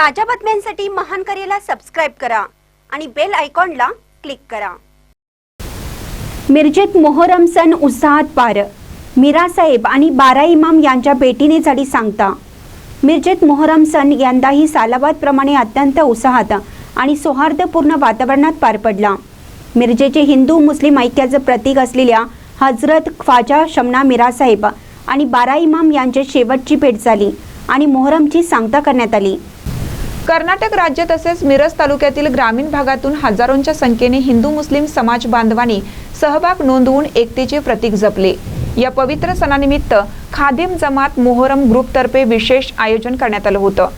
ताज्या बातम्यांसाठी महान करेला सबस्क्राईब करा आणि बेल आयकॉनला क्लिक करा. मिरजेत मोहरम सण उत्साहात पार. मीरासाहेब आणि बारा इमाम यांच्या भेटीने झाली सांगता. मिरजेत मोहरम सण यंदाही सालाबादप्रमाणे अत्यंत उत्साहात आणि सौहार्दपूर्ण वातावरणात पार पडला. मिरजेचे हिंदू मुस्लिम ऐक्याचं प्रतीक असलेल्या हजरत ख्वाजा शमना मिरासाहेब आणि बारा इमाम यांची शेवटची भेट झाली आणि मोहरमची सांगता करण्यात आली. कर्नाटक राज्य तसेच मिरज तालुक्यातील ग्रामीण भागातून हजारोंच्या संख्येने हिंदू मुस्लिम समाज बांधवांनी सहभाग नोंदवून एकतेचे प्रतीक जपले. या पवित्र सणानिमित्त खादिम जमात मोहरम ग्रुपतर्फे विशेष आयोजन करण्यात आलं होतं.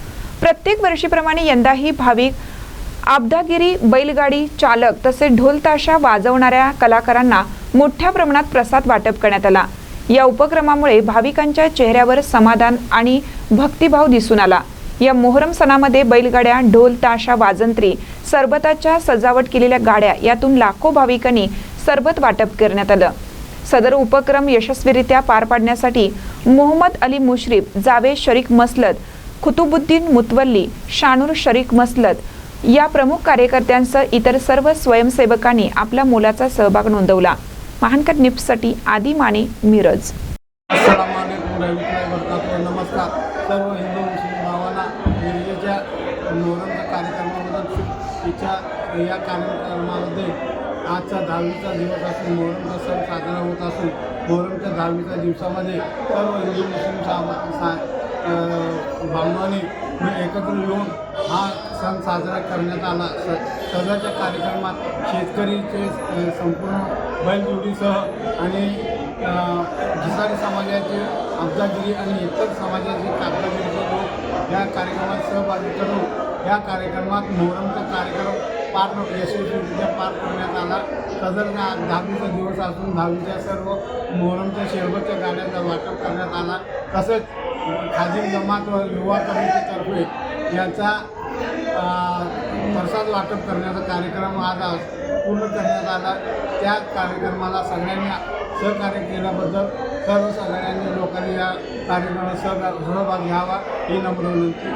प्रत्येक वर्षीप्रमाणे यंदाही भाविक आबदागिरी बैलगाडी चालक तसेच ढोलताशा वाजवणाऱ्या कलाकारांना मोठ्या प्रमाणात प्रसाद वाटप करण्यात आला. या उपक्रमामुळे भाविकांच्या चेहऱ्यावर समाधान आणि भक्तिभाव दिसून आला. या मोहरम सणामध्ये बैलगाड्या ढोल ताशा वाजंत्री सरबताच्या सजावट केलेल्या गाड्या यातून लाखो भाविकांनी सरबत वाटप करण्यात आलं. सदर उपक्रम यशस्वीरित्या पार पाडण्यासाठी मोहम्मद अली मुश्रीफ जावेद शरीक मसलत खुतुबुद्दीन मुतवल्ली शानूर शरीक मसलत या प्रमुख कार्यकर्त्यांसह इतर सर्व स्वयंसेवकांनी आपला मोलाचा सहभाग नोंदवला. महानकर निप्ससाठी आदी माने मिरज. नमस्कार. सर्व हिंदू भावाला भावांना मिरजेच्या कार्यक्रमाबद्दल तिच्या या कार्यक्रमामध्ये आजचा दहावीचा दिवस असून मोहरमचा सण साजरा होत असून मोहरमच्या दहावीच्या दिवसामध्ये सर्व हिंदू मुस्लिम सामा सा अ, बांधवांनी एकत्र येऊन हा सण साजरा करण्यात आला. स सध्याच्या कार्यक्रमात शेतकरीचे संपूर्ण बैलजोडीसह आणि अ, घिसारी समाजाचे अब्दागिरी आणि इतर समाजाचे कागदागिरीचे या कार्यक्रमात सहभागी करून या कार्यक्रमात मोहरमचा कार्यक्रम पार यशस्वीरित्या पार करण्यात आला. सदर दहावीचा दिवस असून दहावीच्या सर्व मोहरमच्या शेरबतच्या गाण्याचा वाटप करण्यात आला. तसेच खाजीम जमात व युवा कमिटीतर्फे याचा प्रसाद वाटप करण्याचा कार्यक्रम आज आज पूर्ण करण्यात आला. त्या कार्यक्रमाला सगळ्यांनी सहकार्य केल्याबद्दल सर्व सगळ्यांनी लोकांनी या कार्यक्रमात सहभाग सहभाग घ्यावा ही नम्र विनंती